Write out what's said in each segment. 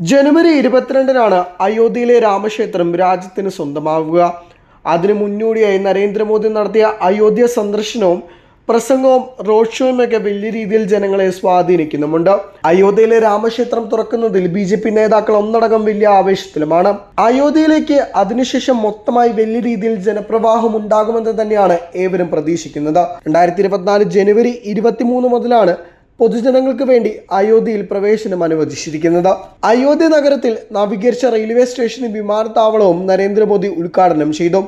ജനുവരി ഇരുപത്തിരണ്ടിനാണ് അയോധ്യയിലെ രാമക്ഷേത്രം രാജ്യത്തിന് സ്വന്തമാവുക. അതിനു മുന്നോടിയായി നരേന്ദ്രമോദി നടത്തിയ അയോധ്യ സന്ദർശനവും പ്രസംഗവും റോഡ് ഷോയും ഒക്കെ വലിയ രീതിയിൽ ജനങ്ങളെ സ്വാധീനിക്കുന്നുമുണ്ട്. അയോധ്യയിലെ രാമക്ഷേത്രം തുറക്കുന്നതിൽ ബി ജെ പി നേതാക്കൾ ഒന്നടങ്കം വലിയ ആവേശത്തിലുമാണ്. അയോധ്യയിലേക്ക് അതിനുശേഷം മൊത്തമായി വലിയ രീതിയിൽ ജനപ്രവാഹം ഉണ്ടാകുമെന്ന് തന്നെയാണ് ഏവരും പ്രതീക്ഷിക്കുന്നത്. രണ്ടായിരത്തി ഇരുപത്തിനാല് ജനുവരി ഇരുപത്തിമൂന്ന് മുതലാണ് പൊതുജനങ്ങൾക്ക് വേണ്ടി അയോധ്യയിൽ പ്രവേശനം അനുവദിച്ചിരിക്കുന്നത്. അയോധ്യ നഗരത്തിൽ നവീകരിച്ച റെയിൽവേ സ്റ്റേഷനും വിമാനത്താവളവും നരേന്ദ്രമോദി ഉദ്ഘാടനം ചെയ്തു.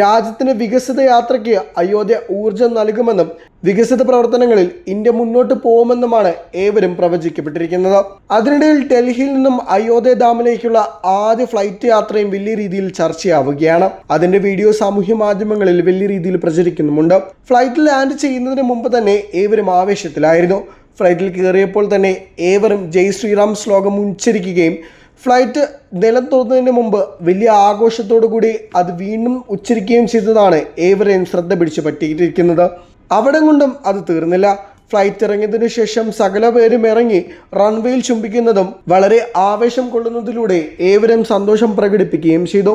രാജ്യത്തിന് വികസിത യാത്രയ്ക്ക് അയോധ്യ ഊർജം നൽകുമെന്നും വികസിത പ്രവർത്തനങ്ങളിൽ ഇന്ത്യ മുന്നോട്ട് പോകുമെന്നുമാണ് ഏവരും പ്രവചിക്കപ്പെട്ടിരിക്കുന്നത്. അതിനിടയിൽ ഡൽഹിയിൽ നിന്നും അയോധ്യ ഡാമിലേക്കുള്ള ആദ്യ ഫ്ലൈറ്റ് യാത്രയും വലിയ രീതിയിൽ ചർച്ചയാവുകയാണ്. അതിന്റെ വീഡിയോ സാമൂഹ്യ മാധ്യമങ്ങളിൽ വലിയ രീതിയിൽ പ്രചരിക്കുന്നുമുണ്ട്. ഫ്ലൈറ്റ് ലാൻഡ് ചെയ്യുന്നതിന് മുമ്പ് തന്നെ ഏവരും ആവേശത്തിലായിരുന്നു. ഫ്ലൈറ്റിൽ കയറിയപ്പോൾ തന്നെ ഏവരും ജയ് ശ്രീറാം ശ്ലോകം ഉച്ചരിക്കുകയും ഫ്ലൈറ്റ് നിലം തോന്നുന്നതിന് മുമ്പ് വലിയ ആഘോഷത്തോടു കൂടി അത് വീണ്ടും ഉച്ചരിക്കുകയും ചെയ്തതാണ് ഏവരെയും ശ്രദ്ധ പിടിച്ചു പറ്റിയിരിക്കുന്നത്. അവിടെ കൊണ്ടും അത് തീർന്നില്ല. ഫ്ലൈറ്റ് ഇറങ്ങിയതിനു ശേഷം സകല പേരും ഇറങ്ങി റൺവേയിൽ ചുംബിക്കുന്നതും വളരെ ആവേശം കൊള്ളുന്നതിലൂടെ ഏവരും സന്തോഷം പ്രകടിപ്പിക്കുകയും ചെയ്തു.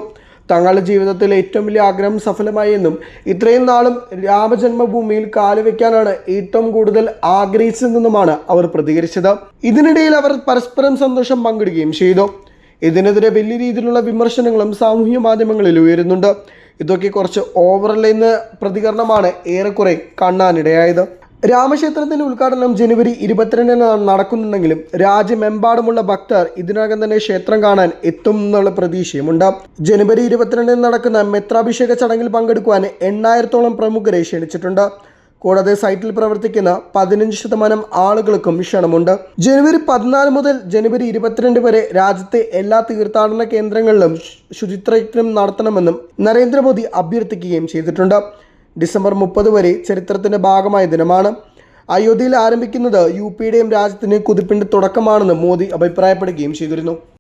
തങ്ങളുടെ ജീവിതത്തിലെ ഏറ്റവും വലിയ ആഗ്രഹം സഫലമായി എന്നും ഇത്രയും നാളും രാമജന്മഭൂമിയിൽ കാലുവെക്കാനാണ് ഏറ്റവും കൂടുതൽ ആഗ്രഹിച്ചതെന്നുമാണ് അവർ പ്രതികരിച്ചത്. ഇതിനിടയിൽ അവർ പരസ്പരം സന്തോഷം പങ്കിടുകയും ചെയ്തു. ഇതിനെതിരെ വലിയ രീതിയിലുള്ള വിമർശനങ്ങളും സാമൂഹ്യ മാധ്യമങ്ങളിൽ ഉയരുന്നുണ്ട്. ഇതൊക്കെ കുറച്ച് ഓവറല്ലെന്ന പ്രതികരണമാണ് ഏറെക്കുറെ കാണാനിടയായത്. രാമക്ഷേത്രത്തിന്റെ ഉദ്ഘാടനം ജനുവരി ഇരുപത്തിരണ്ടിന് നടക്കുന്നുണ്ടെങ്കിലും രാജ്യമെമ്പാടുമുള്ള ഭക്തർ ഇതിനകം തന്നെ ക്ഷേത്രം കാണാൻ എത്തും എന്നുള്ള പ്രതീക്ഷയുമുണ്ട്. ജനുവരി ഇരുപത്തിരണ്ടിന് നടക്കുന്ന മെത്രാഭിഷേക ചടങ്ങിൽ പങ്കെടുക്കുവാൻ എണ്ണായിരത്തോളം പ്രമുഖരെ ക്ഷണിച്ചിട്ടുണ്ട്. കൂടാതെ സൈറ്റിൽ പ്രവർത്തിക്കുന്ന പതിനഞ്ച് ശതമാനം ആളുകൾക്കും ക്ഷണമുണ്ട്. ജനുവരി പതിനാല് മുതൽ ജനുവരി ഇരുപത്തിരണ്ട് വരെ രാജ്യത്തെ എല്ലാ തീർത്ഥാടന കേന്ദ്രങ്ങളിലും ശുചിത്രയജ്ഞം നടത്തണമെന്നും നരേന്ദ്രമോദി അഭ്യർത്ഥിക്കുകയും ചെയ്തിട്ടുണ്ട്. ഡിസംബർ മുപ്പത് വരെ ചരിത്രത്തിന്റെ ഭാഗമായ ദിനമാണ്. അയോധ്യയിൽ ആരംഭിക്കുന്നത് യു പിയുടെയും രാജ്യത്തിന് കുതിപ്പിന്റെ തുടക്കമാണെന്ന് മോദി അഭിപ്രായപ്പെടുകയും ചെയ്തിരുന്നു.